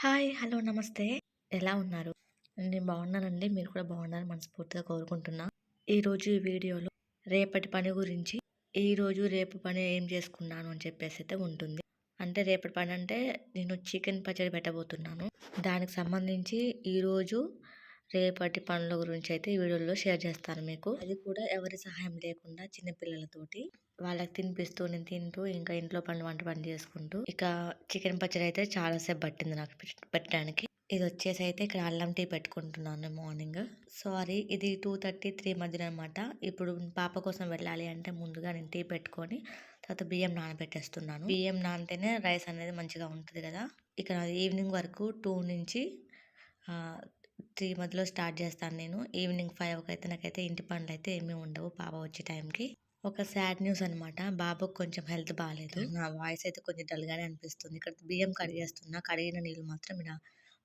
Hi. Hello. నమస్తే. ఎలా ఉన్నారు? నేను బాగున్నానండి. మీరు కూడా బాగున్నారని మనస్ఫూర్తిగా కోరుకుంటున్నా. ఈరోజు ఈ వీడియోలో రేపటి పని గురించి, ఈరోజు, రేపు పని ఏం చేసుకున్నాను అని చెప్పేసి అయితే ఉంటుంది. అంటే రేపటి పని అంటే నేను చికెన్ పచ్చడి పెట్టబోతున్నాను. దానికి సంబంధించి ఈరోజు, రేపటి పనుల గురించి అయితే ఈ వీడియోలో షేర్ చేస్తాను మీకు. అది కూడా ఎవరి సహాయం లేకుండా చిన్నపిల్లలతోటి వాళ్ళకి తినిపిస్తూ, నేను తింటూ, ఇంకా ఇంట్లో పని వంట పని చేసుకుంటూ, ఇక చికెన్ పచ్చడి అయితే చాలా సేపు పట్టింది నాకు పెట్టడానికి. ఇది వచ్చేసి అయితే ఇక్కడ అల్లం టీ పెట్టుకుంటున్నాను మార్నింగ్. సారీ ఇది 2:30, 3 మధ్యలో అనమాట. ఇప్పుడు పాప కోసం వెళ్ళాలి అంటే ముందుగా నేను టీ పెట్టుకొని, తర్వాత బియ్యం నానబెట్టేస్తున్నాను. బియ్యం నానితేనే రైస్ అనేది మంచిగా ఉంటుంది కదా! ఇక్కడ ఈవినింగ్ వరకు టూ నుంచి త్రీ మధ్యలో స్టార్ట్ చేస్తాను నేను. ఈవినింగ్ ఫైవ్కి అయితే నాకైతే ఇంటి పనులైతే ఏమీ ఉండవు పాప వచ్చే టైంకి. ఒక సాడ్ న్యూస్ అనమాట. బాబుకి కొంచెం హెల్త్ బాలేదు. నా వాయిస్ అయితే కొంచెం డల్‌గానే అనిపిస్తుంది. ఇక్కడ బియ్యం కడిగేస్తున్నా. కడిగిన నీళ్ళు మాత్రం ఇలా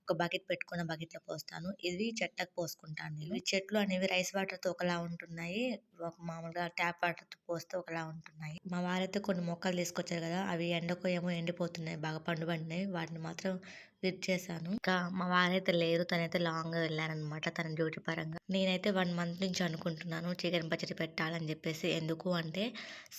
ఒక బకెట్ పెట్టుకొని ఆ బకెట్‌లో పోస్తాను. ఇవి చెట్లకు పోసుకుంటాను నేను. ఈ చెట్లు అనేవి రైస్ వాటర్‌తో ఒకలా ఉంటున్నాయి. ఒక మామూలుగా ట్యాప్ వాటర్‌తో పోస్తే ఒకలా ఉంటున్నాయి. మా వారైతే కొన్ని మొక్కలు తీసుకొచ్చారు కదా! అవి ఎండకో ఏమో ఎండిపోతున్నాయి. బాగా పండు పడినాయి. వాటిని మాత్రం విరిచేసాను. ఇంకా మా వారైతే లేరు. తనైతే లాంగ్ వెళ్ళారనమాట తన డ్యూటీ పరంగా. నేనైతే వన్ మంత్ నుంచి అనుకుంటున్నాను చికెన్ పచ్చడి పెట్టాలని చెప్పేసి. ఎందుకు అంటే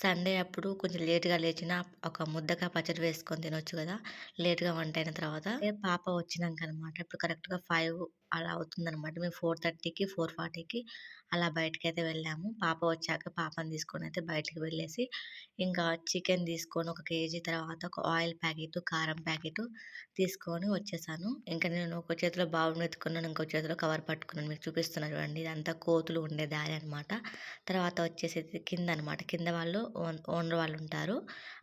సండే అప్పుడు కొంచెం లేట్‌గా లేచిన ఒక ముద్దగా పచ్చడి వేసుకొని తినొచ్చు కదా! లేట్‌గా వంట అయిన తర్వాత. పాప వచ్చినాక అనమాట. ఇప్పుడు కరెక్ట్‌గా ఫైవ్ అలా అవుతుందనమాట. మేము 4:30కి, 4:40కి అలా బయటకైతే వెళ్ళాము. పాప వచ్చాక పాపను తీసుకొని అయితే బయటికి వెళ్ళేసి, ఇంకా చికెన్ తీసుకొని ఒక కేజీ తర్వాత ఒక ఆయిల్ ప్యాకెట్, కారం ప్యాకెట్ తీసుకొని వచ్చేసాను. ఇంకా నేను ఒక చేతిలో బావులు ఎత్తుకున్నాను. ఇంకో చేతిలో కవర్ పట్టుకున్నాను. మీకు చూపిస్తున్నా చూడండి. ఇదంతా కోతులు ఉండే దారి అనమాట. తర్వాత వచ్చేసి కింద అనమాట. కింద వాళ్ళు ఓన్ ఓనర్ వాళ్ళు ఉంటారు.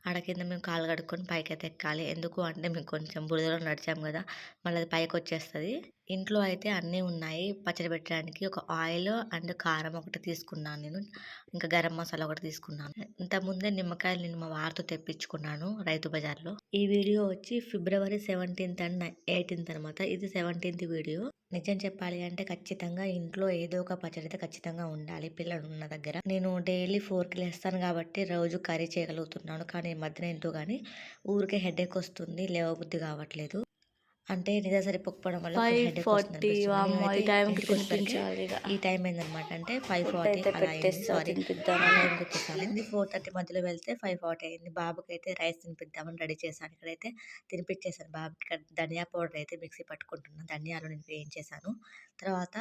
ఆడ కింద మేము కాలు కడుక్కొని పైకి అయితే ఎక్కాలి. ఎందుకు అంటే మేము కొంచెం బురదలో నడిచాము కదా! మళ్ళీ అది పైకి వచ్చేస్తుంది ఇంట్లో అయితే అన్నీ ఉన్నాయి పచ్చడి పెట్టడానికి. ఒక ఆయిల్ అండ్ కారం ఒకటి తీసుకున్నాను నేను. ఇంకా గరం మసాలా ఒకటి తీసుకున్నాను. ఇంతకుముందే నిమ్మకాయలు నేను మా వారితో తెప్పించుకున్నాను రైతు బజార్‌లో. ఈ వీడియో వచ్చి ఫిబ్రవరి 17థ్ అండ్ 18థ్ అనమాట. ఇది 17థ్ వీడియో. నిజం చెప్పాలి అంటే ఖచ్చితంగా ఇంట్లో ఏదో ఒక పచ్చడి అయితే ఖచ్చితంగా ఉండాలి పిల్లలు ఉన్న దగ్గర. నేను డైలీ ఫోర్కి లేస్తాను కాబట్టి రోజు కర్రీ చేయగలుగుతున్నాను. కానీ ఈ మధ్యన ఎంతో కానీ ఊరికే హెడేక్ వస్తుంది. లేవబుద్ధి కావట్లేదు. అంటే నిద్ర సరిపోకపోవడం వల్ల కొంచెం హెడేక్ 5:40 వస్తుందనిపిస్తుంది. వామ్మో! ఈ టైంకి టైం అయిందనమాట. అంటే 5:40 అయితే అలా అయింది. సారీ. తినిపిద్దామని. వచ్చేసాను. 4:30 మధ్యలో వెళ్తే 5:40 అయింది. బాబుకైతే రైస్ తినిపిద్దామని రెడీ చేశాను. ఇక్కడైతే తినిపించేసాను బాబుకి. ఇక్కడ ధనియా పౌడర్ అయితే మిక్సీ పట్టుకుంటున్నా. ధనియాలు నేను వేయించేసాను. తర్వాత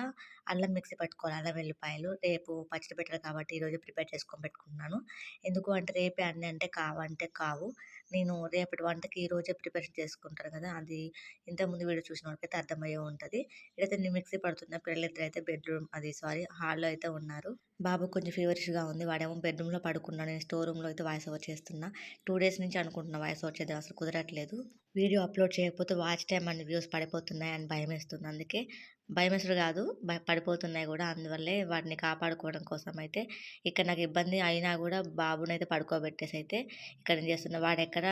అల్లం మిక్సీ పట్టుకోవాలి. అల్లం, వెల్లిపాయలు రేపు పచ్చడి పెట్టాలి కాబట్టి ఈరోజే ప్రిపేర్ చేసుకొని పెట్టుకుంటున్నాను. ఎందుకు అంటే రేపే అన్నీ అంటే కావంటే కావు. నేను రేపటి వంటకి ఈరోజే ప్రిపరేషన్ చేసుకుంటాను కదా! అది ఇంతకుముందు వీడియో చూసిన వాళ్ళకైతే అర్థమయ్యే ఉంటుంది ఇదైతే నేను మిక్సీ పడుతున్న పిల్లలిద్దరు అయితే బెడ్‌రూమ్ అది సారీ హాల్‌లో అయితే ఉన్నారు. బాబు కొంచెం ఫీవరిష్‌గా ఉంది. వాడేమో బెడ్‌రూమ్‌లో పడుకున్నాడు. నేను స్టోర్ రూమ్‌లో అయితే వాయిస్ ఓవర్ చేస్తున్నా. టూ డేస్ నుంచి అనుకుంటున్నా వాయిస్ ఓవర్ చేద్దాం అసలు కుదరట్లేదు. వీడియో అప్‌లోడ్ చేయకపోతే వాచ్ టైం అండ్ వ్యూస్ పడిపోతున్నాయి అని భయమేస్తుంది. అందుకే భయమేసుడు కాదు భయ పడిపోతున్నాయి కూడా. అందువల్లే వాటిని కాపాడుకోవడం కోసం అయితే ఇక్కడ నాకు ఇబ్బంది అయినా కూడా బాబుని అయితే పడుకోబెట్టేసి అయితే ఇక్కడ ఏం చేస్తున్నా. వాడెక్కడ ఎక్కడ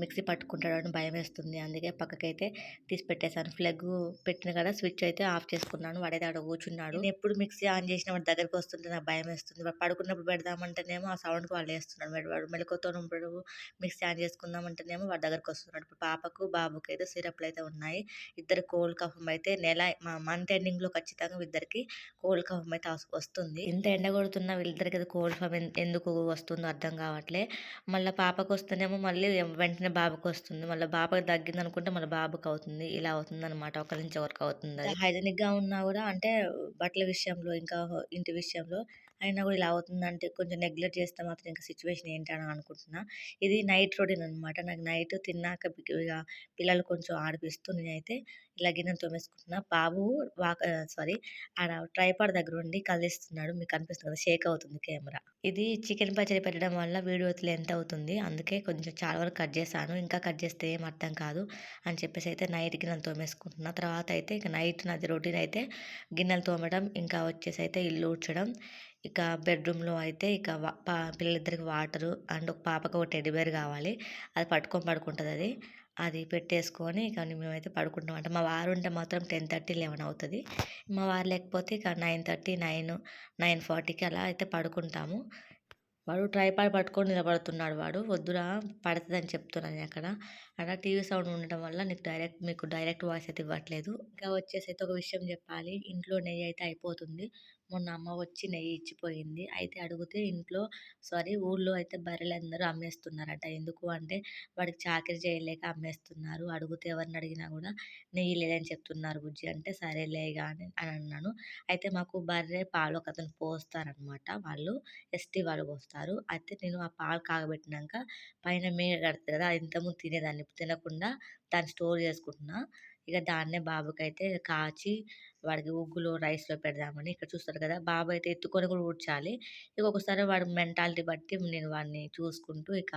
మిక్సీ పట్టుకుంటాడో అని భయం వేస్తుంది అందుకే పక్కకైతే తీసి పెట్టేశాను ప్లగ్గు పెట్టిన కదా స్విచ్ అయితే ఆఫ్ చేసుకున్నాను. వాడైతే అక్కడ కూర్చున్నాడు. నేను ఎప్పుడు మిక్సీ ఆన్ చేసినా వాడి దగ్గరికి వస్తుంటే నాకు భయమేస్తుంది. వాడు పడుకున్నప్పుడు పెడదామంటేనేమో ఆ సౌండ్‌కి వాళ్ళు వేస్తున్నాడు వాడు మెలకుతో ఉన్నప్పుడు మిక్సీ ఆన్ చేసుకుందామంటేనేమో వాడి దగ్గరికి వస్తున్నాడు. ఇప్పుడు పాపకు, బాబుకి అయితే సిరప్‌లు అయితే ఉన్నాయి. ఇద్దరు కోల్డ్ కఫం అయితే నెల మా మంత్ ఎండింగ్‌లో ఖచ్చితంగా ఇద్దరికి కోల్డ్ కఫం అయితే వస్తుంది. ఇంత ఎండ కొడుతున్నా వీళ్ళిద్దరికి అది కోల్డ్ కఫం ఎందుకు వస్తుందో అర్థం కావట్లే. మళ్ళీ పాపకు వస్తేనేమో మళ్ళీ వెంటనే బాబుకి వస్తుంది. మళ్ళీ బాబుకి తగ్గిందనుకుంటే మళ్ళీ బాబుకి అవుతుంది. ఇలా అవుతుందనమాట. ఒకరి నుంచి ఒకరికి అవుతుంది హైజెనిక్గా ఉన్నా కూడా అంటే బట్టల విషయంలో ఇంకా ఇంటి విషయంలో అయినా కూడా ఇలా అవుతుందంటే కొంచెం నెగ్లెక్ట్ చేస్తే మాత్రం ఇంకా సిచ్యువేషన్ ఏంటి అని అనుకుంటున్నా. ఇది నైట్ రొటీన్ అనమాట. నాకు నైట్ తిన్నాక ఇక పిల్లలు కొంచెం ఆడిపిస్తూ నేనైతే ఇలా గిన్నెలు తోమేసుకుంటున్నా. బాబు వాక సారీ ఆడ ట్రైపాడ్ దగ్గర ఉండి కదిలిస్తున్నాడు. మీకు కనిపిస్తుంది కదా! షేక్ అవుతుంది కెమెరా. ఇది చికెన్ పచ్చడి పెట్టడం వల్ల వీడియో లెంత్ అవుతుంది. అందుకే కొంచెం చాలా వరకు కట్ చేశాను. ఇంకా కట్ చేస్తే ఏం అర్థం కాదు అని చెప్పేసి అయితే నైట్ గిన్నెలు తోమేసుకుంటున్నా. తర్వాత అయితే ఇక నైట్ నాది రొటీన్ అయితే గిన్నెలు తోమడం, ఇంకా వచ్చేసి అయితే ఇల్లు ఊడ్చడం, ఇక బెడ్‌రూమ్‌లో అయితే ఇక పా పిల్లలిద్దరికి వాటరు అండ్ ఒక పాపకు ఒక టెడ్డీబేర్ కావాలి. అది పట్టుకొని పడుకుంటుంది అది. అది పెట్టేసుకొని ఇక మేమైతే పడుకుంటాం. అంటే మా వారు ఉంటే మాత్రం టెన్ థర్టీ లెవెన్ అవుతుంది. మా వారు లేకపోతే ఇక 9:30, 9, 9:40కి అలా అయితే పడుకుంటాము. వాడు ట్రైపాడ్ పట్టుకొని నిలబడుతున్నాడు వాడు. వద్దురా పడుతుందని చెప్తున్నాను నేను అక్కడ. అక్కడ టీవీ సౌండ్ ఉండడం వల్ల నీకు డైరెక్ట్ మీకు డైరెక్ట్ వాయిస్ అయితే ఇవ్వట్లేదు. ఇంకా వచ్చేసి అయితే ఒక విషయం చెప్పాలి. ఇంట్లో నెయ్యి అయితే అయిపోతుంది. మొన్న అమ్మ వచ్చి నెయ్యి ఇచ్చిపోయింది. అయితే అడిగితే ఇంట్లో సారీ ఊళ్ళో అయితే బర్రెలు అందరూ అమ్మేస్తున్నారట. ఎందుకు అంటే వాడికి చాకరీ చేయలేక అమ్మేస్తున్నారు. అడిగితే ఎవరిని అడిగినా కూడా నెయ్యి లేదని చెప్తున్నారు బుజ్జి అంటే సరేలే లేగా అని అని అన్నాను. అయితే మాకు బర్రె పాలు ఒక అతను పోస్తారనమాట వాళ్ళు ఎస్టీ వాళ్ళు పోస్తారు. అయితే నేను ఆ పాలు కాగబెట్టినాక పైన మీద కడుతుంది కదా ఇంతకుముందు తినేదాన్ని. తినకుండా దాన్ని స్టోర్ చేసుకుంటున్నా. ఇక దాన్నే బాబుకైతే కాచి వాడికి ఉగ్గులో రైస్లో పెడదామని ఇక్కడ చూస్తారు కదా! బాబు అయితే ఎత్తుకొని కూడా ఊడ్చాలి. ఇక ఒకసారి వాడి మెంటాలిటీ బట్టి నేను వాడిని చూసుకుంటూ ఇక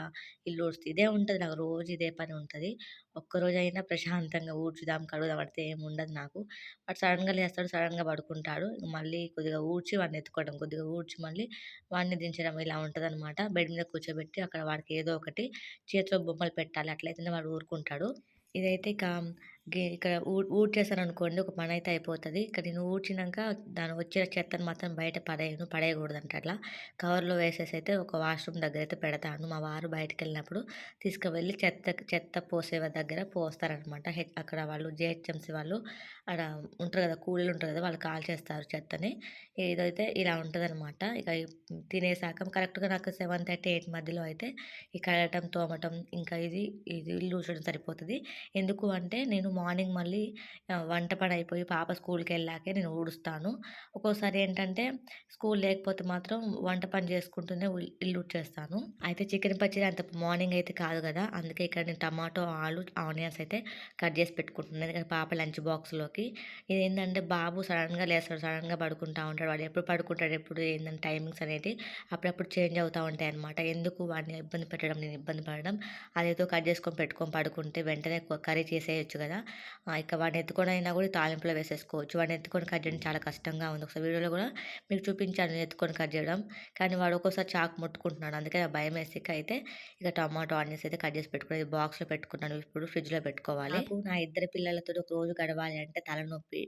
ఇల్లు ఊడుస్తూ. ఇదే ఉంటుంది నాకు రోజు ఇదే పని ఉంటుంది. ఒక్కరోజు అయినా ప్రశాంతంగా ఊడ్చుదాం కడుగుదాం పడితే ఏమి ఉండదు నాకు. వాడు సడన్గా లేస్తాడు సడన్గా పడుకుంటాడు. మళ్ళీ కొద్దిగా ఊడ్చి వాడిని ఎత్తుకోవడం కొద్దిగా ఊడ్చి మళ్ళీ వాడిని దించడం ఇలా ఉంటుంది అనమాట బెడ్ మీద కూర్చోబెట్టి అక్కడ వాడికి ఏదో ఒకటి చేతిలో బొమ్మలు పెట్టాలి అట్లయితేనే వాడు ఊరుకుంటాడు. ఇదైతే ఇక ఇక్కడ ఊ ఊడ్చేసాననుకోండి ఒక పని అయితే అయిపోతుంది. ఇక్కడ నేను ఊడ్చినాక దాని వచ్చిన చెత్తను మాత్రం బయట పడేయను పడేయకూడదంట అట్లా. కవర్లో వేసేసి అయితే ఒక వాష్రూమ్ దగ్గర అయితే పెడతాను. మా వారు బయటకు వెళ్ళినప్పుడు తీసుకువెళ్ళి చెత్త చెత్త పోసే దగ్గర పోస్తారనమాట. అక్కడ వాళ్ళు జిహెచ్ఎంసీ వాళ్ళు అక్కడ ఉంటారు కదా కూలీలు ఉంటారు కదా వాళ్ళు కాల్ చేస్తారు చెత్తని. ఇదైతే ఇలా ఉంటుందన్నమాట ఇక తినేసాక కరెక్ట్గా నాకు సెవెన్ థర్టీ ఎయిట్ మధ్యలో అయితే ఈ కడటం తోమటం ఇంకా ఇది ఇది ఇల్లు ఊడ్చడం సరిపోతుంది. ఎందుకు అంటే నేను మార్నింగ్ మళ్ళీ వంట పని అయిపోయి పాప స్కూల్కి వెళ్ళాకే నేను ఊడుస్తాను. ఒక్కోసారి ఏంటంటే స్కూల్ లేకపోతే మాత్రం వంట పని చేసుకుంటూనే ఇల్లు చేస్తాను అయితే చికెన్ పచ్చడి అంత మార్నింగ్ అయితే కాదు కదా అందుకే ఇక్కడ నేను టమాటో ఆలు ఆనియన్స్ అయితే కట్ చేసి పెట్టుకుంటున్నాను. ఎందుకంటే పాప లంచ్ బాక్స్లోకి. ఇది ఏంటంటే బాబు సడన్గా లేస్తాడు సడన్గా పడుకుంటా ఉంటాడు. వాడు ఎప్పుడు పడుకుంటాడు ఎప్పుడు ఏంటంటే టైమింగ్స్ అనేది అప్పుడప్పుడు చేంజ్ అవుతూ ఉంటాయి అనమాట ఎందుకు వాడిని ఇబ్బంది పెట్టడం నేను ఇబ్బంది పడడం? అదేదో కట్ చేసుకొని పెట్టుకొని పడుకుంటే వెంటనే కర్రీ చేసేయచ్చు కదా. ఇక వాడిని ఎత్తుకొని అయినా కూడా తాలింపులో వేసేసుకోవచ్చు. వాడిని ఎత్తుకొని కట్ చేయడం చాలా కష్టంగా ఉంది. ఒకసారి వీడియోలో కూడా మీకు చూపించాను ఎత్తుకొని కట్ చేయడం. కానీ వాడు ఒక్కోసారి చాకు ముట్టుకుంటున్నాడు. అందుకే భయం వేసి అయితే ఇక టమాటో ఆనియన్స్ అయితే కట్ చేసి పెట్టుకుని బాక్స్లో పెట్టుకున్నాను. ఇప్పుడు ఫ్రిడ్జ్లో పెట్టుకోవాలి. నా ఇద్దరు పిల్లలతో ఒక రోజు గడవాలి అంటే తలనొప్పి.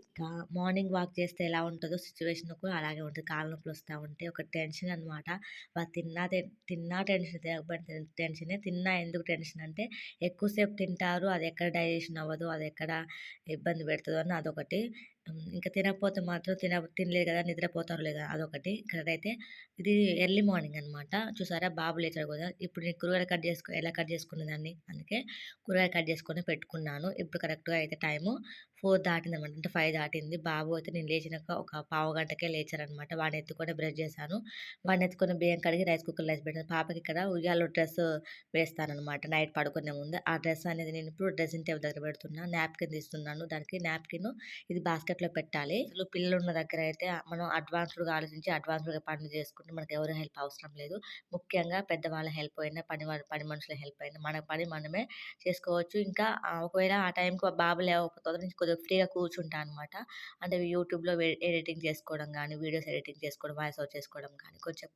మార్నింగ్ వాక్ చేస్తే ఎలా ఉంటుందో సిచ్యువేషన్ కూడా అలాగే ఉంటుంది. కాళ్ళ నొప్పులు వస్తూ ఉంటే ఒక టెన్షన్ అనమాట వాళ్ళు తిన్నా తిన్నా టెన్షన్ తినకపోతే టెన్షనే తిన్నా ఎందుకు టెన్షన్ అంటే ఎక్కువసేపు తింటారు. అది ఎక్కడ డైజెషన్ అవ్వదు. అది ఎక్కడ ఇబ్బంది పెడుతుందో అని అదొకటి. ఇంకా తినకపోతే మాత్రం తిన తినలేదు కదా నిద్రపోతారు లేదా అదొకటి. అయితే ఇది ఎర్లీ మార్నింగ్ అనమాట చూసారా? బాబు లేచాడు కదా. ఇప్పుడు నేను కూరగాయలు కట్ చేసుకో ఎలా కట్ చేసుకునేదాన్ని అందుకే కూరగాయలు కట్ చేసుకొని పెట్టుకున్నాను. ఇప్పుడు కరెక్ట్గా అయితే టైము ఫోర్ దాటింది అనమాట అంటే ఫైవ్ దాటింది. బాబు అయితే నేను లేచినాక ఒక పావు గంటకే లేచారనమాట వాడిని ఎత్తుకొని బ్రష్ చేశాను. వాడిని ఎత్తుకొని బియ్యం కడిగి రైస్ కుక్కర్ వేసి పెట్టాను. పాపకి ఇక్కడ ఉయ్యాలో డ్రెస్ వేస్తానమాట నైట్ పడుకునే ముందు. ఆ డ్రెస్ అనేది నేను ఇప్పుడు డ్రెస్సింగ్ టేబుల్ దగ్గర పెడుతున్నా. నాప్కిన్ తీస్తున్నాను. దానికి నాప్కిన్ ఇది బాస్కెట్ బాస్కెట్లో పెట్టాలి. అసలు పిల్లలు ఉన్న దగ్గర అయితే మనం అడ్వాన్స్డ్గా ఆలోచించి అడ్వాన్స్డ్గా పనులు చేసుకుంటే మనకు ఎవరు హెల్ప్ అవసరం లేదు. ముఖ్యంగా పెద్దవాళ్ళ హెల్ప్ అయినా పని పని మనుషుల హెల్ప్ అయినా మన పని మనమే చేసుకోవచ్చు. ఇంకా ఒకవేళ ఆ టైంకి బాబు లేకపోతే కొద్దిగా ఫ్రీగా కూర్చుంటాను అనమాట అంటే యూట్యూబ్లో ఎడిటింగ్ చేసుకోవడం కానీ వీడియోస్ ఎడిటింగ్ చేసుకోవడం వాయిస్ అవుట్ చేసుకోవడం కానీ కొంచెం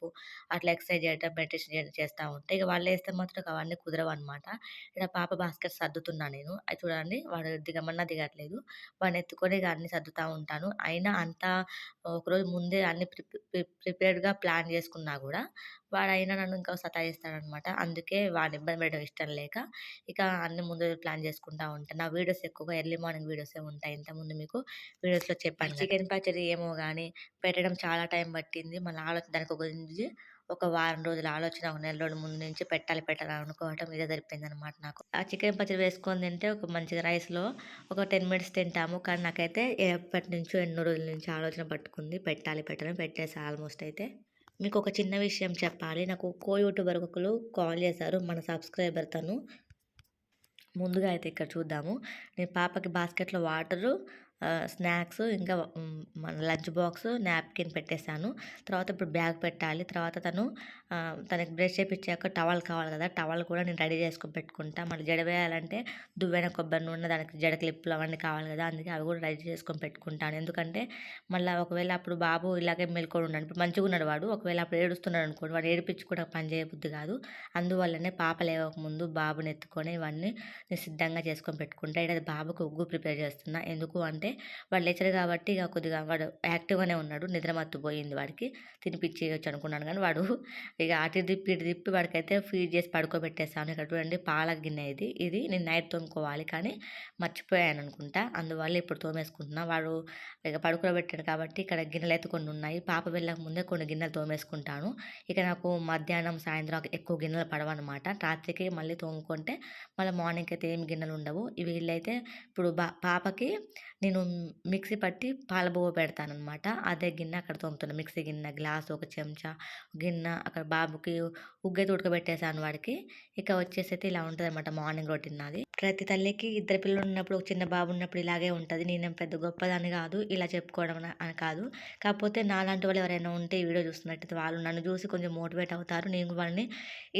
అట్లా ఎక్సర్సైజ్ చేయడం మెడిటేషన్ చేయడం చేస్తూ ఉంటే ఇక వాళ్ళు వేస్తే మాత్రం అవన్నీ కుదరవు అనమాట ఇక్కడ పాప బాస్కెట్ సర్దుతున్నాను నేను. అది చూడండి వాడు దిగమన్నా దిగట్లేదు. వాడిని ఎత్తుకొని ఇక అన్ని సర్దు సర్దుతూ ఉంటాను. అయినా అంతా ఒకరోజు ముందే అన్ని ప్రిపేర్డ్గా ప్లాన్ చేసుకున్నా కూడా వాడైనా నన్ను ఇంకా సతాయిస్తాడనమాట. అందుకే వాడిని ఇబ్బంది పెట్టడం ఇష్టం లేక ఇక అన్ని ముందు ప్లాన్ చేసుకుంటా ఉంటాను నా వీడియోస్ ఎక్కువగా ఎర్లీ మార్నింగ్ వీడియోసే ఉంటాయి. ఇంతకుముందు మీకు వీడియోస్లో చెప్పాను చికెన్ పచ్చడి ఏమో కానీ పెట్టడం చాలా టైం పట్టింది. మళ్ళీ ఆలోచన దానికి గురించి ఒక వారం రోజుల ఆలోచన ఒక నెల రోజుల ముందు నుంచి పెట్టాలి పెట్టాలి అనుకోవటం ఇదే సరిపోయింది అనమాట నాకు. ఆ చికెన్ పచ్చడి వేసుకొని తింటే ఒక మంచిగా రైస్లో ఒక టెన్ మినిట్స్ తింటాము. కానీ నాకైతే ఎప్పటి నుంచో ఎన్నో రోజుల నుంచి ఆలోచన పట్టుకుంది. పెట్టాలి పెట్టాలి పెట్టేసి ఆల్మోస్ట్ అయితే. మీకు ఒక చిన్న విషయం చెప్పాలి. నాకు కో యూట్యూబర్ ఒకరు కాల్ చేశారు. మన సబ్స్క్రైబర్ తను. ముందుగా అయితే ఇక్కడ చూద్దాము. నేను పాపకి బాస్కెట్లో వాటరు స్నాక్స్ ఇంకా మన లంచ్ బాక్స్ నాప్కిన్ పెట్టేశాను. తర్వాత ఇప్పుడు బ్యాగ్ పెట్టాలి. తర్వాత తను తనకి బ్రష్ చేపించాక టవల్ కావాలి కదా. టవల్ కూడా నేను రెడీ చేసుకుని పెట్టుకుంటా. మళ్ళీ జడ వేయాలంటే దువ్వెన కొబ్బరి నూనె దానికి జడ క్లిప్లు అవన్నీ కావాలి కదా. అందుకే అవి కూడా రెడీ చేసుకొని పెట్టుకుంటాను. ఎందుకంటే మళ్ళీ ఒకవేళ అప్పుడు బాబు ఇలాగే మెల్కొని ఉన్నాడు. ఇప్పుడు మంచిగా ఉన్నాడు వాడు. ఒకవేళ అప్పుడు ఏడుస్తున్నాడు అనుకోండి వాడు ఏడిపించి కూడా పని చేయబుద్ధి కాదు. అందువల్లనే పాప లేవకముందు బాబుని ఎత్తుకొని ఇవన్నీ నేను సిద్ధంగా చేసుకొని పెట్టుకుంటా. ఇక్కడ బాబుకు ఉగ్గు ప్రిపేర్ చేస్తున్నా. ఎందుకు అంటే అంటే వాడు లేచరు కాబట్టి ఇక కొద్దిగా వాడు యాక్టివ్గానే ఉన్నాడు నిద్ర మత్తు పోయింది వాడికి తినిపించేయచ్చు అనుకున్నాను కానీ వాడు ఇక అటు తిప్పి ఇటు తిప్పి వాడికైతే ఫీడ్ చేసి పడుకోబెట్టేస్తాను ఇక్కడ చూడండి పాల గిన్నె ఇది. ఇది నేను నైట్ తోముకోవాలి కానీ మర్చిపోయాను అనుకుంటా. అందువల్ల ఇప్పుడు తోమేసుకుంటున్నా. వాడు ఇక పడుకోబెట్టాడు కాబట్టి ఇక్కడ గిన్నెలు అయితే కొన్ని ఉన్నాయి. పాప వెళ్ళక ముందే కొన్ని గిన్నెలు తోమేసుకుంటాను. ఇక నాకు మధ్యాహ్నం సాయంత్రం ఎక్కువ గిన్నెలు పడవన్నమాట. రాత్రికి మళ్ళీ తోముకుంటే మళ్ళీ మార్నింగ్ అయితే ఏం గిన్నెలు ఉండవు. ఇవి వీళ్ళైతే ఇప్పుడు బా పాపకి నేను మిక్సీ పట్టి పాలబువ్వ పెడతాను అనమాట అదే గిన్నె అక్కడ తోముతున్నాను మిక్సీ గిన్నె గ్లాస్ ఒక చెంచా గిన్నె అక్కడ బాబుకి ఉగ్గైతే ఉడకబెట్టేసాను వాడికి. ఇక వచ్చేసి అయితే ఇలా ఉంటుంది అనమాట మార్నింగ్ రొటీన్ నాది. ప్రతి తల్లికి ఇద్దరు పిల్లలు ఉన్నప్పుడు ఒక చిన్న బాబు ఉన్నప్పుడు ఇలాగే ఉంటుంది. నేనేం పెద్ద గొప్పదాన్ని కాదు ఇలా చెప్పుకోవడం అని కాదు. కాకపోతే నాలాంటి వాళ్ళు ఎవరైనా ఉంటే ఈ వీడియో చూస్తున్నట్టయితే వాళ్ళు నన్ను చూసి కొంచెం మోటివేట్ అవుతారు. నేను వాళ్ళని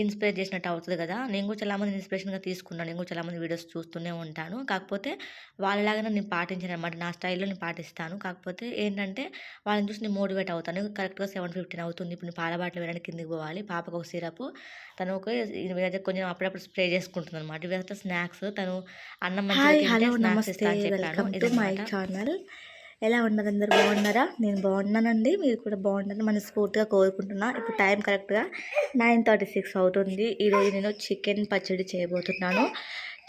ఇన్స్పైర్ చేసినట్టు అవుతుంది కదా. నేను కూడా చాలామంది ఇన్స్పిరేషన్గా తీసుకున్నాను. నేను కూడా చాలామంది వీడియోస్ చూస్తూనే ఉంటాను. కాకపోతే వాళ్ళలాగా నేను పాటించిన అనమాట నా స్టైల్లో నేను పాటిస్తాను. కాకపోతే ఏంటంటే వాళ్ళని చూసి నేను మోటివేట్ అవుతాను. కరెక్ట్గా సెవెన్ ఫిఫ్టీన్ అవుతుంది. ఇప్పుడు నేను పాల బాటలు వేయడానికి కిందికి పోవాలి. పాపకు ఒక సిరప్. తను ఒక కొంచెం అప్పుడప్పుడు స్ప్రే చేసుకుంటుంది అనమాట ఇవైతే స్నాక్స్. తను అన్నం. ఛానల్. ఎలా ఉన్నారు అందరు? బాగున్నారా? నేను బాగున్నానండి. మీరు కూడా బాగుండాలని మనస్ఫూర్తిగా కోరుకుంటున్నా. ఇప్పుడు టైం కరెక్ట్గా నైన్ థర్టీ సిక్స్ అవుతుంది. ఈరోజు నేను చికెన్ పచ్చడి చేయబోతున్నాను.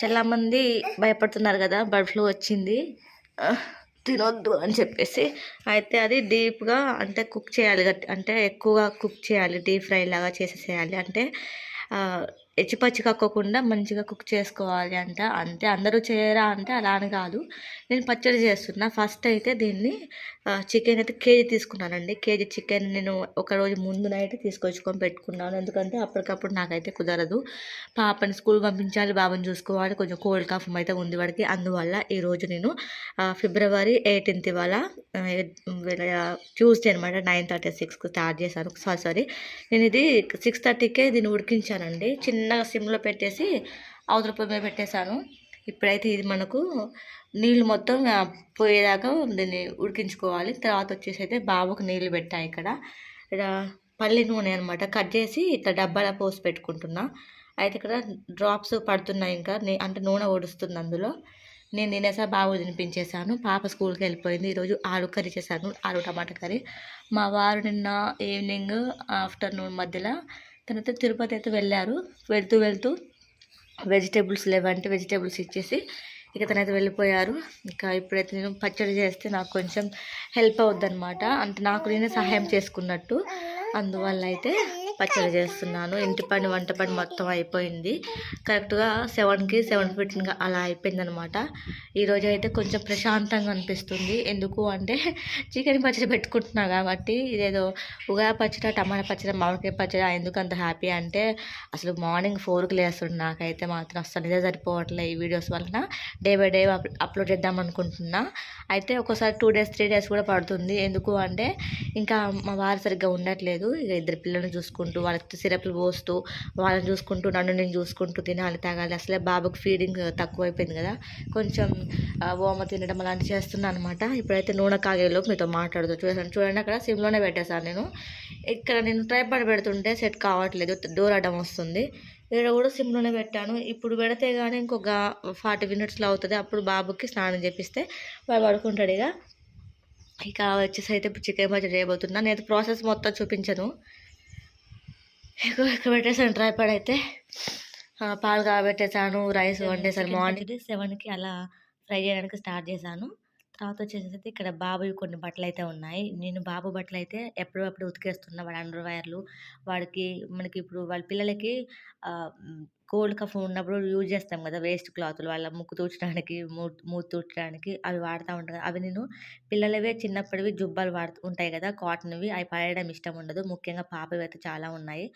చాలామంది భయపడుతున్నారు కదా బర్డ్ ఫ్లూ వచ్చింది. తినొద్దు అని చెప్పేసి అయితే అది డీప్గా అంటే కుక్ చేయాలి అంటే ఎక్కువగా కుక్ చేయాలి డీప్ ఫ్రై లాగా చేసేసేయాలి. అంటే ఎచ్చిపచ్చి కక్కకుండా మంచిగా కుక్ చేసుకోవాలి అంట. అంతే అందరూ చేయరా అంటే అలా అని కాదు. నేను పచ్చడి చేస్తున్నా. ఫస్ట్ అయితే దీన్ని చికెన్ అయితే కేజీ తీసుకున్నానండి. కేజీ చికెన్ నేను ఒక రోజు ముందు నైట్ తీసుకొచ్చుకొని పెట్టుకున్నాను. ఎందుకంటే అప్పటికప్పుడు నాకైతే కుదరదు. పాపని స్కూల్ పంపించాలి బాబుని చూసుకోవాలి. కొంచెం కోల్డ్ కాఫ్ అయితే ఉంది వాడికి. అందువల్ల ఈరోజు నేను ఫిబ్రవరి ఎయిటీన్త్ ఇవాళ ట్యూస్డే అనమాట. నైన్ థర్టీ సిక్స్కి స్టార్ట్ చేశాను. Sorry sorry. నేను ఇది సిక్స్ థర్టీకే దీన్ని ఉడికించానండి. చిన్న చిన్నగా సిమ్లో పెట్టేసి అవతల పొయ్యి మీద పెట్టేశాను. ఇప్పుడైతే ఇది మనకు నీళ్ళు మొత్తం పోయేదాకా దీన్ని ఉడికించుకోవాలి. తర్వాత వచ్చేసి అయితే బాబుకు నీళ్ళు పెట్టా ఇక్కడ. ఇక్కడ పల్లి నూనె అనమాట కట్ చేసి ఇట్లా డబ్బాలో పోసి పెట్టుకుంటున్నా. అయితే ఇక్కడ డ్రాప్స్ పడుతున్నాయి ఇంకా. నే- అంటే నూనె ఓడుస్తుంది అందులో. నేను తినేసా బాబు తినిపించేశాను. పాప స్కూల్కి వెళ్ళిపోయింది. ఈరోజు ఆలు కర్రీ చేశాను. ఆలు టమాటా కర్రీ. మా వారు నిన్న ఈవినింగ్ ఆఫ్టర్నూన్ మధ్యలో తర్వాత తిరుపతి అయితే వెళ్ళారు. వెళ్తూ వెళ్తూ వెజిటేబుల్స్ లేవంటే వెజిటేబుల్స్ ఇచ్చేసి ఇక తనైతే వెళ్ళిపోయారు. ఇంకా ఇప్పుడైతే నేను పచ్చడి చేస్తే నాకు కొంచెం హెల్ప్ అవుద్దనమాట అంటే నాకు నేనే సహాయం చేసుకున్నట్టు. అందువల్ల అయితే పచ్చడి చేస్తున్నాను. ఇంటి పని వంట పని మొత్తం అయిపోయింది. కరెక్ట్గా సెవెన్కి సెవెన్ ఫిఫ్టీన్గా అలా అయిపోయింది అనమాట ఈరోజు అయితే కొంచెం ప్రశాంతంగా అనిపిస్తుంది. ఎందుకు అంటే చికెన్ పచ్చడి పెట్టుకుంటున్నా కాబట్టి ఇదేదో ఉగాయ పచ్చడి టమాటా పచ్చడి మామిడికాయ పచ్చడి ఎందుకు అంత హ్యాపీ అంటే అసలు మార్నింగ్ ఫోర్కి లేస్తుంది. నాకైతే మాత్రం అసలు ఇదే సరిపోవట్లే ఈ వీడియోస్ వలన. డే బై డే అప్లోడ్ చేద్దాం అనుకుంటున్నా. అయితే ఒక్కోసారి టూ డేస్ త్రీ డేస్ కూడా పడుతుంది. ఎందుకు అంటే ఇంకా మా వారు సరిగ్గా ఉండట్లేదు. ఇక ఇద్దరు పిల్లల్ని చూసుకుంటూ వాళ్ళకి సిరప్లు పోస్తూ వాళ్ళని చూసుకుంటూ నన్ను నేను చూసుకుంటూ తినాలి తాగాలి. అసలే బాబుకి ఫీడింగ్ తక్కువైపోయింది కదా. కొంచెం ఓమ తినడం అలాంటివి చేస్తున్నాను అనమాట ఇప్పుడైతే నూనె కాగేలోపు మీతో మాట్లాడుతూ చూసాను చూడండి అక్కడ సిమ్లోనే పెట్టేశాను నేను. ఇక్కడ నేను ట్రైపాడ్ పెడుతుంటే సెట్ కావట్లేదు. డోర్ అడ్డం వస్తుంది. ఇక్కడ కూడా సిమ్లోనే పెట్టాను. ఇప్పుడు పెడితే కానీ ఇంకొక ఫార్టీ మినిట్స్లో అవుతుంది. అప్పుడు బాబుకి స్నానం చేపిస్తే వాడు పడుకుంటాడు ఇక. ఇక వచ్చేసి అయితే ఇప్పుడు చికెన్ పచ్చడి చేయబోతున్నా. నేను ప్రాసెస్ మొత్తం చూపించను. ఇక ఇక్కడ పెట్టేసాను ట్రైపాడ్ అయితే. పాలు కాబెట్టేసాను రైస్ వండేసాను మార్నింగ్. సెవెన్కి అలా ఫ్రై చేయడానికి స్టార్ట్ చేశాను. తర్వాత వచ్చేసి ఇక్కడ బాబువి కొన్ని బట్టలు అయితే ఉన్నాయి. నేను బాబు బట్టలు అయితే ఎప్పుడప్పుడు ఉతికేస్తున్నా వాడి అండర్ వైర్లు వాడికి మనకి ఇప్పుడు వాళ్ళ పిల్లలకి కోల్డ్ కఫ్ ఉన్నప్పుడు యూజ్ చేస్తాం కదా వేస్ట్ క్లాతులు వాళ్ళ ముక్కు తూచడానికి మూత్ మూతి తూచడానికి అవి వాడుతూ ఉంటాం కదా. అవి నేను పిల్లలవే చిన్నప్పటివి జుబ్బాలు వాడుతూ ఉంటాయి కదా కాటన్వి అవి పడేయడం ఇష్టం ఉండదు. ముఖ్యంగా పాపవి అయితే చాలా ఉన్నాయి.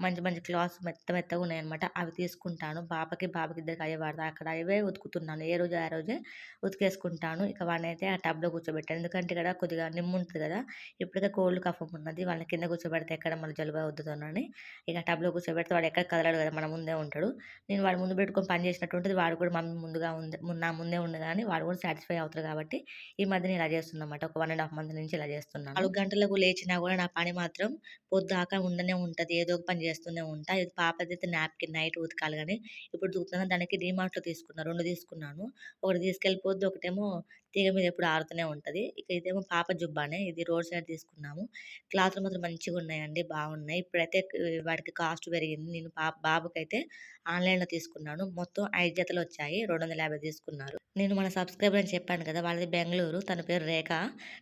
మంచి మంచి క్లాత్స్ మెత్త మెత్తగా ఉన్నాయన్నమాట. అవి తీసుకుంటాను. పాపకి బాబుకి ఇద్దరికి అవే వాడతాను అక్కడ అవే ఉతుకుతున్నాను. ఏ రోజు ఆ రోజే ఉతికేసుకుంటాను. ఇక వాడిని అయితే ఆ టబ్లో కూర్చోబెట్టాను. ఎందుకంటే ఇక్కడ కొద్దిగా నిమ్ము ఉంటుంది కదా. ఇప్పటికే కోల్డ్ కఫం ఉన్నది. వాళ్ళని కింద కూర్చోబెడితే ఎక్కడ మళ్ళీ జలుబు అవుతుందని ఇక టబ్లో కూర్చోబెడితే వాడు ఎక్కడ కదలడు కదా మన ముందే ఉంటాడు. చేసుకున్నాడు నేను వాడు ముందు పెట్టుకొని పని చేసినట్టు ఉంటుంది. వాడు కూడా మమ్మీ ముందుగా ఉంది నా ముందే ఉంది కానీ వాడు కూడా సాటిస్ఫై అవుతారు కాబట్టి ఈ మధ్య నేను ఇలా చేస్తున్నమాట ఒక వన్ అండ్ హాఫ్ మంత్ నుంచి ఇలా చేస్తున్నాను. నాలుగు గంటలకు లేచినా కూడా నా పని మాత్రం పొద్దాకా ఉండనే ఉంటుంది. ఏదో ఒక పని చేస్తూనే ఉంటా. ఇది పాపదైతే నాప్కి నైట్ ఉతకాలి కానీ ఇప్పుడు ఉతుకుతున్నా దానికి డిమార్ట్లో తీసుకున్నాను రెండు తీసుకున్నాను. ఒకటి తీసుకెళ్ళిపోద్ది ఒకటేమో తీగ మీద ఎప్పుడు ఆరుతూనే ఉంటుంది. ఇక ఇదేమో పాప జుబ్బానే. ఇది రోడ్ సైడ్ తీసుకున్నాము. క్లాత్లు మాత్రం మంచిగా ఉన్నాయండి. బాగున్నాయి. ఇప్పుడైతే వాడికి వాటికి కాస్ట్ పెరిగింది. నేను పాప బాబుకైతే ఆన్లైన్లో తీసుకున్నాను. మొత్తం ఐదు జతలు వచ్చాయి. రెండు వందల యాభై తీసుకున్నారు. నేను మన సబ్స్క్రైబర్ అని చెప్పాను కదా! వాళ్ళది బెంగళూరు. తన పేరు రేఖ.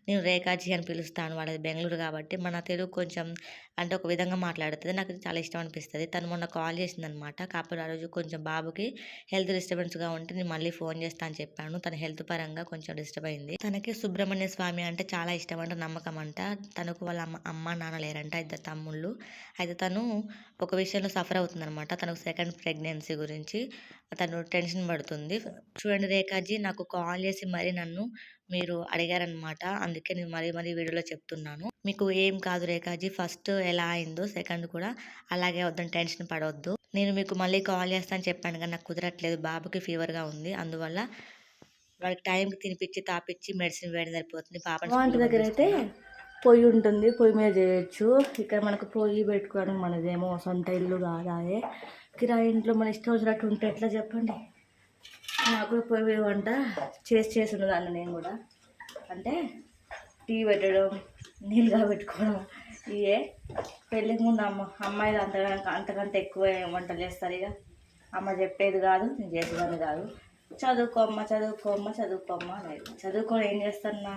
నేను రేఖాజీ అని పిలుస్తాను. వాళ్ళది బెంగళూరు కాబట్టి మన తెలుగు కొంచెం అంటే ఒక విధంగా మాట్లాడుతుంది. నాకు చాలా ఇష్టం అనిపిస్తుంది. తను మొన్న కాల్ చేసిందనమాట. కాకపోతే ఆ రోజు కొంచెం బాబుకి హెల్త్ డిస్టర్బెన్స్గా ఉంటే నేను మళ్ళీ ఫోన్ చేస్తా అని చెప్పాను. తన హెల్త్ పరంగా కొంచెం డిస్టర్బ్ అయింది. తనకి సుబ్రహ్మణ్య స్వామి అంటే చాలా ఇష్టం అంట నమ్మకం అంట. తనకు వాళ్ళ అమ్మ అమ్మ నాన్న లేరంట ఇద్దరు తమ్ముళ్ళు. అయితే తను ఒక విషయంలో సఫర్ అవుతుందనమాట. తనకు సెకండ్ ప్రెగ్నెన్సీ గురించి. తను టెన్షన్ పడుతుంది. చూడండి రేఖాజీ నాకు కాల్ చేసి మరి నన్ను మీరు అడిగారనమాట అందుకే నేను మరీ మరీ వీడియోలో చెప్తున్నాను. మీకు ఏం కాదు రేఖాజీ ఫస్ట్ ఎలా అయిందో సెకండ్ కూడా అలాగే వద్దని టెన్షన్ పడవద్దు నేను మీకు మళ్ళీ కాల్ చేస్తాను చెప్పాను కానీ నాకు కుదరట్లేదు. బాబుకి ఫీవర్గా ఉంది. అందువల్ల వాడికి టైంకి తినిపించి తాపిచ్చి మెడిసిన్ వేయడం సరిపోతుంది. పాప దగ్గర అయితే పొయ్యి ఉంటుంది. పొయ్యి మీద చేయొచ్చు. ఇక్కడ మనకు పొయ్యి పెట్టుకోవడం మనదేమో సొంత ఇల్లు కాదాయే. కిరాయి ఇంట్లో మన ఇష్టం వచ్చినట్టు ఉంటే ఎట్లా చెప్పండి? నాకు కూడా పోయి వంట చేసి చేసి ఉన్నదాన్ని నేను కూడా. అంటే టీ పెట్టడం నీళ్ళుగా పెట్టుకోవడం ఇవే. పెళ్ళికి ముందు అమ్మ అమ్మాయిలు అంతకంటే అంతకంటే ఎక్కువ వంటలు చేస్తారు ఇక? అమ్మ చెప్పేది కాదు నేను చేసేదాన్ని కాదు. చదువుకోమ్మ చదువుకోమ్మ చదువుకోమ్మ అనేది. చదువుకొని ఏం చేస్తున్నా?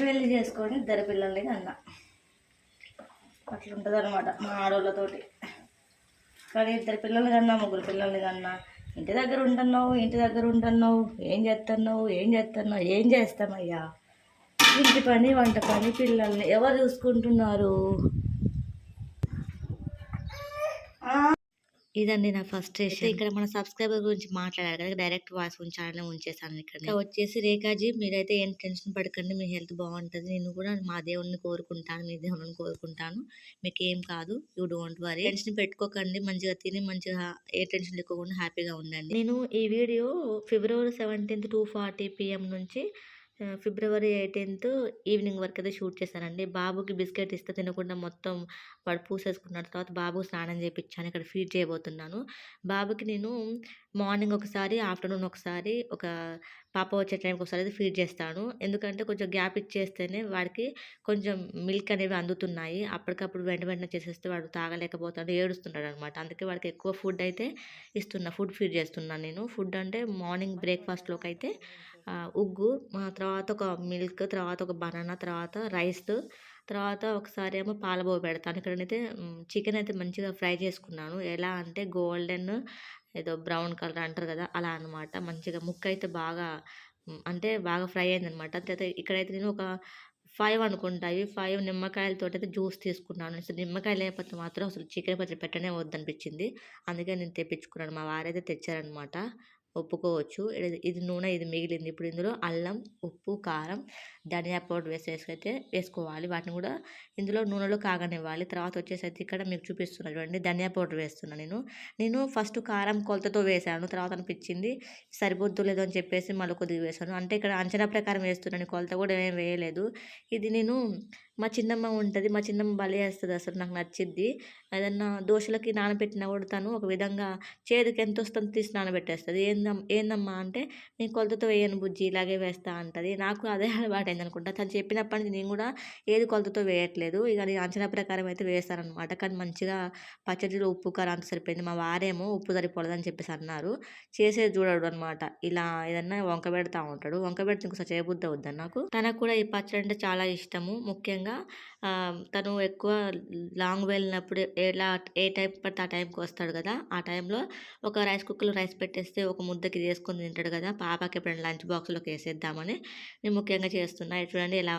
పెళ్ళి చేసుకొని ఇద్దరు పిల్లల్ని అన్న అట్లుంటుంది అనమాట మా ఆడవాళ్ళతోటి కానీ ఇద్దరు పిల్లల్ని కన్నా ముగ్గురు పిల్లల్ని కన్నా ఇంటి దగ్గర ఉంటున్నావు ఇంటి దగ్గర ఉంటున్నావు ఏం చేస్తున్నావు ఏం చేస్తున్నావు ఏం చేస్తామయ్యా? ఇంటి పని వంట పని పిల్లల్ని ఎవరు చూసుకుంటున్నారు? ఇదండి నా ఫస్ట్ ఇక్కడ మన సబ్స్క్రైబర్ గురించి మాట్లాడారు కదా డైరెక్ట్ వాయిస్ ఉంచాలని ఉంచేసాను ఇక్కడ ఇంకా వచ్చేసి రేఖాజీ మీరైతే ఏం టెన్షన్ పడకండి మీ హెల్త్ బాగుంటుంది. నేను కూడా మా దేవుడిని కోరుకుంటాను మీ దేవుడిని కోరుకుంటాను. మీకు ఏం కాదు యూ డోంట్ వరీ. టెన్షన్ పెట్టుకోకండి మంచిగా తిని మంచిగా ఏ టెన్షన్ లేకుండా హ్యాపీగా ఉండండి. నేను ఈ video February seventeenth two forty PM నుంచి ఫిబ్రవరి ఎయిటీన్త్ ఈవినింగ్ వరకు అయితే షూట్ చేశానండి. బాబుకి బిస్కెట్ ఇస్తే తినకుండా మొత్తం వాడు పూసేసుకున్న తర్వాత బాబు స్నానం చేయించాను ఇక్కడ ఫీడ్ చేయబోతున్నాను. బాబుకి నేను మార్నింగ్ ఒకసారి ఆఫ్టర్నూన్ ఒకసారి ఒక పాప వచ్చే టైంకి ఒకసారి అయితే ఫీడ్ చేస్తాను. ఎందుకంటే కొంచెం గ్యాప్ ఇచ్చేస్తేనే వాడికి కొంచెం మిల్క్ అనేవి అందుతున్నాయి. అప్పటికప్పుడు వెంట వెంటనే చేసేస్తే వాడు తాగలేకపోతాడు ఏడుస్తున్నాడు అనమాట అందుకే వాడికి ఎక్కువ ఫుడ్ అయితే ఇస్తున్నా. ఫుడ్ ఫీడ్ చేస్తున్నాను నేను. ఫుడ్ అంటే మార్నింగ్ బ్రేక్ఫాస్ట్లోకి అయితే ఉగ్గు తర్వాత ఒక మిల్క్ తర్వాత ఒక బనానా తర్వాత రైస్ తర్వాత ఒకసారి ఏమో పాలబో పెడతాను. ఇక్కడనైతే చికెన్ అయితే మంచిగా ఫ్రై చేసుకున్నాను. ఎలా అంటే గోల్డెన్ ఏదో బ్రౌన్ కలర్ అంటారు కదా అలా అనమాట మంచిగా ముక్క అయితే బాగా అంటే బాగా ఫ్రై అయిందనమాట తర్వాత ఇక్కడైతే నేను ఒక ఫైవ్ అనుకుంటా. ఇవి ఫైవ్ నిమ్మకాయలతో అయితే జ్యూస్ తీసుకున్నాను. అసలు నిమ్మకాయ లేకపోతే మాత్రం అసలు చికెన్ పచ్చడి పెట్టనే వద్దనిపించింది. అందుకే నేను తెప్పించుకున్నాను. మా వారైతే తెచ్చారనమాట ఒప్పుకోవచ్చు. ఇది నూనె ఇది మిగిలింది. ఇప్పుడు ఇందులో అల్లం ఉప్పు కారం ధనియా పౌడర్ వేసేసి అయితే వేసుకోవాలి. వాటిని కూడా ఇందులో నూనెలో కాగనివ్వాలి. తర్వాత వచ్చేసి అయితే ఇక్కడ మీకు చూపిస్తున్నా చూడండి ధనియా పౌడర్ వేస్తున్నాను నేను. నేను ఫస్ట్ కారం కొలతతో వేసాను. తర్వాత అనిపించింది సరిపోద్దు లేదో అని చెప్పేసి మళ్ళీ కొద్దిగా వేశాను అంటే ఇక్కడ అంచనా ప్రకారం వేస్తున్నాను కొలత కూడా ఏం వేయలేదు. ఇది నేను మా చిన్నమ్మ ఉంటుంది మా చిన్నమ్మ భలే వేస్తుంది అసలు నాకు నచ్చిద్ది. ఏదన్నా దోశలకి నానబెట్టిన కూడా తను ఒక విధంగా చేదుకి ఎంత వస్తుందో తీసి నానబెట్టేస్తుంది. ఏందమ్ ఏందమ్మా అంటే నేను కొలతతో వేయను బుజ్జి ఇలాగే వేస్తా అంటది. నాకు అదే అలవాటు అయింది అనుకుంటా. తను చెప్పినప్పటి నుంచి నేను కూడా ఏది కొలతతో వేయట్లేదు. ఇక నేను అంచనా ప్రకారం అయితే వేస్తానమాట కానీ మంచిగా పచ్చడిలో ఉప్పు కారం అంత సరిపోయింది. మా వారేమో ఉప్పు సరిపోలేదని చెప్పేసి అన్నారు. చేసేది చూడడు అనమాట ఇలా ఏదన్నా వంక పెడతా ఉంటాడు. వంక పెడితే ఇంకోసారి చేయబుద్ధి అవుద్దని నాకు? తనకు కూడా ఈ పచ్చడి అంటే చాలా ఇష్టము. ముఖ్యంగా ముఖ్యంగా తను ఎక్కువ లాంగ్ వెళ్ళినప్పుడు ఎలా ఏ టైం పడితే ఆ టైంకి వస్తాడు కదా. ఆ టైంలో ఒక రైస్ కుక్కర్లో రైస్ పెట్టేస్తే ఒక ముద్దకి చేసుకొని తింటాడు కదా. పాపకి ఎప్పుడైనా లంచ్ బాక్స్లోకి వేసేద్దామని నేను ముఖ్యంగా చేస్తున్నా. చూడండి ఎలా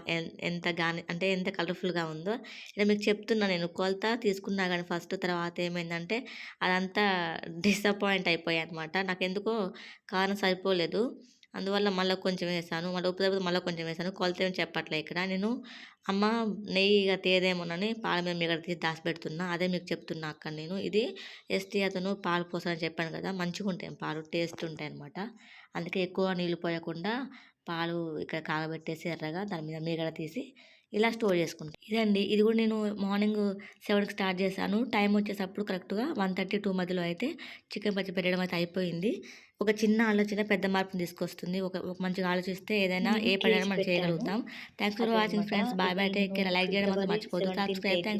ఎంత గాని అంటే ఎంత కలర్ఫుల్గా ఉందో. ఇలా మీకు చెప్తున్నా నేను కొలత తీసుకున్నా కానీ ఫస్ట్ తర్వాత ఏమైందంటే అదంతా డిసప్పాయింట్ అయిపోయాయి అనమాట నాకు ఎందుకో కారణం సరిపోలేదు. అందువల్ల మళ్ళీ కొంచెం వేసాను. మళ్ళీ ఉప్పు తర్వాత మళ్ళీ కొంచెం వేసాను. కొలత ఏం చెప్పట్లే ఇక్కడ. నేను అమ్మ నెయ్యి ఇక తేదేమోనని పాల మీద మిగడ తీసి దాచిపెడుతున్నా అదే మీకు చెప్తున్నా అక్కడ నేను. ఇది ఎస్టీ అతను పాలు పోసాలని చెప్పాను కదా మంచిగా ఉంటాయి పాలు టేస్ట్ ఉంటాయి అనమాట అందుకే ఎక్కువ నీళ్ళు పోయకుండా పాలు ఇక్కడ కాగబెట్టేసి ఎర్రగా దాని మీద మీగడ తీసి ఇలా స్టోర్ చేసుకుంటాను ఇదండి. ఇది కూడా నేను మార్నింగ్ సెవెన్కి స్టార్ట్ చేశాను. టైం వచ్చేటప్పుడు కరెక్ట్గా వన్ థర్టీ టూ మధ్యలో అయితే చికెన్ పచ్చి పెట్టడం అయితే అయిపోయింది. ఒక చిన్న ఆలోచన పెద్ద మార్పుని తీసుకొస్తుంది. ఒక ఒక మంచిగా ఆలోచిస్తే ఏదైనా ఏ పని అయినా మనం చేయగలుగుతాం. Thanks for watching friends bye bye take care like చేయడం మాత్రం మర్చిపోదు సబ్స్క్రైబ్ థ్యాంక్స్